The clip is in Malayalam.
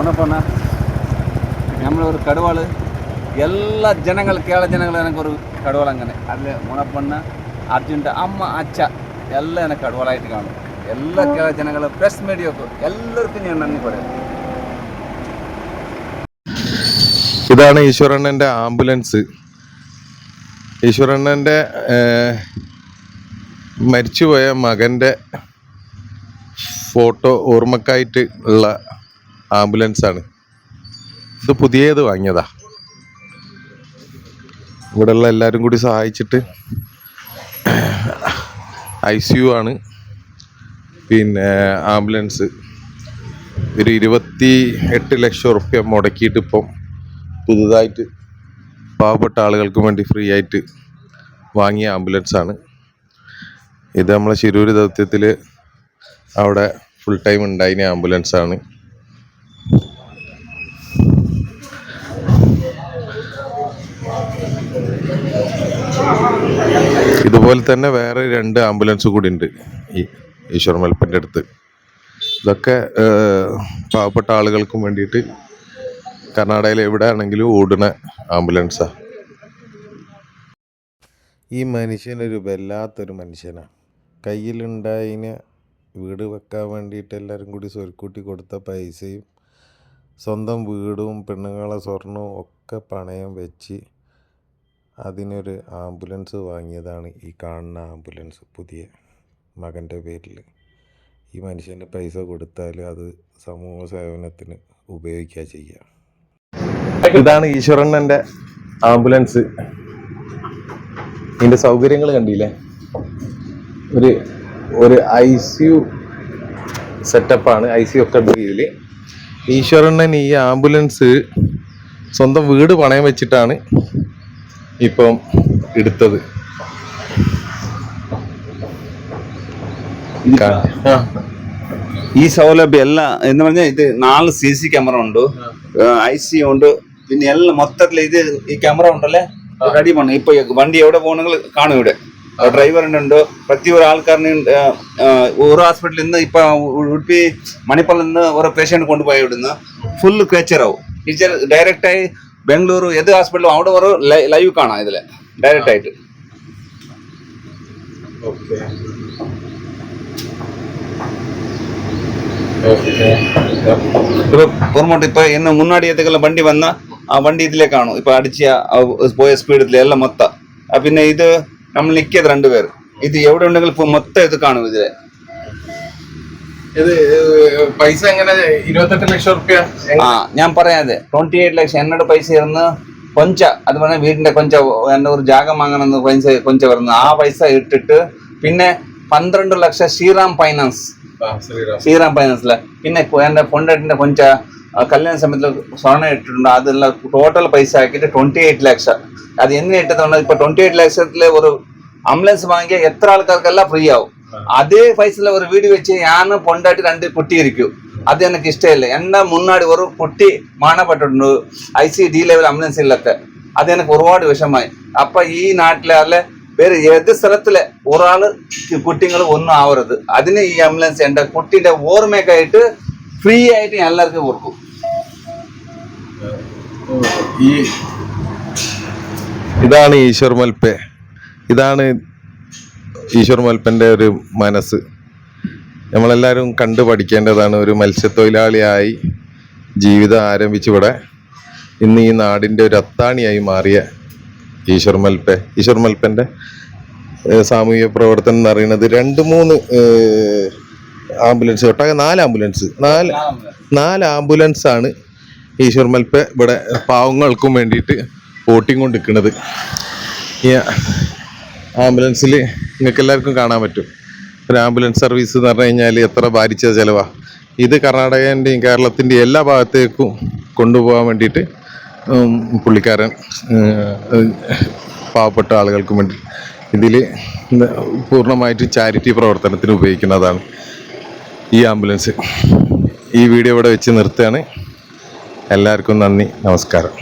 பண்ணப்போனா நம்மளோட கடுவாள் எல்லா ஜனங்கள் கேரள ஜனங்கள் எனக்கு ஒரு കടുവള അങ്ങനെ. അതിൽ മുണപ്പണ്ണ അർജുന്റെ അമ്മ അച്ഛ എല്ലാം എന്നെ കടുവളായിട്ട് കാണും. എല്ലാ കേരള ജനങ്ങളും പ്രസ് മീഡിയക്ക് എല്ലാവർക്കും ഞാൻ ഇതാണ് ഈശ്വരണ്ണന്റെ ആംബുലൻസ്. ഈശ്വരണ്ണന്റെ മരിച്ചുപോയ മകന്റെ ഫോട്ടോ ഓർമ്മക്കായിട്ട് ഉള്ള ആംബുലൻസാണ്. ഇത് പുതിയത് വാങ്ങിയതാ. ഇവിടെയുള്ള എല്ലാവരും കൂടി സഹായിച്ചിട്ട് ഐ സി യു ആണ്. പിന്നെ ആംബുലൻസ് ഒരു ഇരുപത്തി എട്ട് ലക്ഷം റുപ്യ മുടക്കിയിട്ട് ഇപ്പം പുതുതായിട്ട് പാവപ്പെട്ട ആളുകൾക്ക് വേണ്ടി ഫ്രീ ആയിട്ട് വാങ്ങിയ ആംബുലൻസ് ആണ് ഇത് നമ്മളെ ശിരൂർ ദൗത്യത്തിൽ അവിടെ ഫുൾ ടൈം ഉണ്ടായിരുന്ന ആംബുലൻസ് ഇതുപോലെ തന്നെ വേറെ രണ്ട് ആംബുലൻസ് കൂടി ഉണ്ട് ഈ ഈശ്വർ മൽപ്പന്റെ അടുത്ത്. ഇതൊക്കെ പാവപ്പെട്ട ആളുകൾക്കും വേണ്ടിയിട്ട് കർണാടകയിൽ എവിടെ ആണെങ്കിലും ഓടുന്ന ആംബുലൻസാണ് ഈ മനുഷ്യനൊരു വല്ലാത്തൊരു മനുഷ്യനാണ് കയ്യിലുണ്ടായതിന് വീട് വെക്കാൻ വേണ്ടിയിട്ട് എല്ലാവരും കൂടി സ്വരുക്കൂട്ടി കൊടുത്ത പൈസയും സ്വന്തം വീടും പെണ്ണുങ്ങളെ സ്വർണവും ഒക്കെ പണയം വെച്ച് അതിനൊരു ആംബുലൻസ് വാങ്ങിയതാണ് ഈ കാണുന്ന ആംബുലൻസ് പുതിയ മകന്റെ പേരിൽ. ഈ മനുഷ്യന് പൈസ കൊടുത്താൽ അത് സമൂഹ സേവനത്തിന് ഉപയോഗിക്കുക ചെയ്യുക ഇതാണ് ഈശ്വരണ്ണന്റെ ആംബുലൻസ്. ഇതിന്റെ സൗകര്യങ്ങൾ കണ്ടില്ലേ? ഒരു ഒരു ഐ സി യു സെറ്റപ്പാണ് ഐ സി ഒക്കെ ഉണ്ട് ഇതിൽ ഈശ്വരണ്ണൻ ഈ ആംബുലൻസ് സ്വന്തം വീട് പണയം വെച്ചിട്ടാണ് ഇപ്പം എടുത്തത്. ഈ സൗലഭ്യം എല്ലാ എന്ന് പറഞ്ഞാൽ ഇത് നാല് സി സി ക്യാമറ ഉണ്ട്. ഐ സി ഉണ്ട്. പിന്നെ എല്ലാം മൊത്തത്തിൽ ഇത് ഈ ക്യാമറ ഉണ്ടല്ലേ? റെഡി പണി ഇപ്പൊ വണ്ടി എവിടെ പോകണമെങ്കിൽ കാണും ഇവിടെ. ഡ്രൈവറിനുണ്ട് പ്രതി ഒരു ആൾക്കാരന് ഒരു ഹോസ്പിറ്റലിൽ നിന്ന് ഇപ്പൊ ഉടുപ്പി മണിപ്പാലിൽ നിന്ന് ഒരു പേഷ്യന്റ് കൊണ്ടുപോയി ഇവിടുന്ന്. ഫുൾ ക്രേച്ചറാവും ടീച്ചർ ഡയറക്റ്റായി ആയി ബാംഗ്ലൂർ ഏത് ഹോസ്പിറ്റലും അവിടെ ഒരു ലൈവ് കാണാം ഇതിൽ ഡയറക്റ്റ് ആയിട്ട് ഓക്കെ ഓക്കെ ഇപ്പൊ പുറമോട്ട് ഇപ്പൊ ഇന്ന് മുന്നാടി ഏതെങ്കിലും വണ്ടി വന്ന ആ വണ്ടി ഇതിലേ കാണും ഇപ്പൊ അടിച്ച ആ പോയ സ്പീഡിൽ എല്ലാം മൊത്തം ആ പിന്നെ ഇത് നമ്മൾ നിക്കിയത് രണ്ടുപേർ ഇത് എവിടെ ഉണ്ടെങ്കിലും ഇപ്പൊ മൊത്തം ഇത് കാണും ഇതിലെ ഇത് പൈസ എങ്ങനെ? ഇരുപത്തെട്ട് ലക്ഷം റുപ്യ? ആ ഞാൻ പറയാതെ ട്വന്റി എയ്റ്റ് ലക്ഷം എന്നോട് പൈസ ഇരുന്ന് കൊഞ്ച അത് പറഞ്ഞാൽ വീടിന്റെ കൊഞ്ച എന്നെ ഒരു ജാഗം വാങ്ങണമെന്ന് പൈസ കൊഞ്ച വരുന്നു ആ പൈസ ഇട്ടിട്ട് പിന്നെ പന്ത്രണ്ട് ലക്ഷം ശ്രീറാം ഫൈനാൻസ്. ശ്രീറാം. ഫൈനാൻസിലെ പിന്നെ എന്റെ പൊണ്ടേട്ടിന്റെ കൊഞ്ച കല്യാണ സമയത്തിൽ സ്വർണം ഇട്ടിട്ടുണ്ട്. അതെല്ലാം ടോട്ടൽ പൈസ ആക്കിയിട്ട് ട്വന്റി എയ്റ്റ് ലക്ഷം അത് എന്തിനാ ഇട്ടതുകൊണ്ട് ഇപ്പൊ ട്വന്റി എയ്റ്റ് ലക്ഷത്തിൽ ഒരു ആംബുലൻസ് വാങ്ങിയ എത്ര ആൾക്കാർക്കെല്ലാം ഫ്രീ ആവും. അതേ வயசுல ഒരു വീട് வச்சு ഞാൻ பொண்டாட்டி രണ്ട് குட்டி இருக்கும் അത് എനിക്ക് ഇഷ്ടമില്ല. இல்லை മുന്നാടി முன்னாடி കുട്ടി குட்டி மானப்பட்டு ஐசி டி ലെവൽ அம்புலன்ஸ் ഇല്ലത്തെ. അത് എനിക്ക് ഒരുപാട് വിഷമായി അപ്പൊ ഈ നാട്ടിലെ അല്ലെ വേറെ ഏത് സ്ഥലത്തിലെ ഒരാൾ കുട്ടികൾ ഒന്നും ആവരുത്. അതിന് ഈ ആംബുലൻസ് എന്റെ കുട്ടീന്റെ ഓർമ്മയ്ക്കായിട്ട് ഫ്രീ ആയിട്ട് ഞാൻ എല്ലാവർക്കും കൊടുക്കും. ഇതാണ് ഈശ്വർ മൽപ്പെ. ഇതാണ് ഈശ്വർ മൽപ്പന്റെ ഒരു മനസ്സ്. നമ്മളെല്ലാവരും കണ്ടു പഠിക്കേണ്ടതാണ് ഒരു മത്സ്യത്തൊഴിലാളിയായി ജീവിതം ആരംഭിച്ചിവിടെ. ഇന്ന് ഈ നാടിന്റെ ഒരു അത്താണിയായി മാറിയ ഈശ്വർ മൽപ്പെ ഈശ്വർ മൽപ്പന്റെ സാമൂഹിക പ്രവർത്തനം എന്ന് പറയുന്നത് രണ്ട് മൂന്ന് ആംബുലൻസ് ഒട്ടാകെ നാല് ആംബുലൻസ്. നാല് നാല് ആംബുലൻസ് ആണ് ഈശ്വർ മൽപ്പ ഇവിടെ പാവങ്ങൾക്കും വേണ്ടിയിട്ട് ഓട്ടിക്കൊണ്ടിരിക്കുന്നത്. കൊണ്ട് ഈ ആംബുലൻസിൽ നിങ്ങൾക്ക് എല്ലാവർക്കും കാണാൻ പറ്റും. ഒരു ആംബുലൻസ് സർവീസ് എന്ന് പറഞ്ഞു കഴിഞ്ഞാൽ എത്ര ഭാരിച്ച ചിലവാണ് ഇത് കർണാടകന്റെയും കേരളത്തിന്റെയും എല്ലാ ഭാഗത്തേക്കും കൊണ്ടുപോകാൻ വേണ്ടിയിട്ട് പുള്ളിക്കാരൻ പാവപ്പെട്ട ആളുകൾക്ക് വേണ്ടി ഇതിൽ പൂർണമായിട്ട് ചാരിറ്റി പ്രവർത്തനത്തിന് ഉപയോഗിക്കുന്നതാണ് ഈ ആംബുലൻസ്. ഈ വീഡിയോ ഇവിടെ വെച്ച് നിർത്തുകയാണ്. എല്ലാവർക്കും നന്ദി നമസ്കാരം.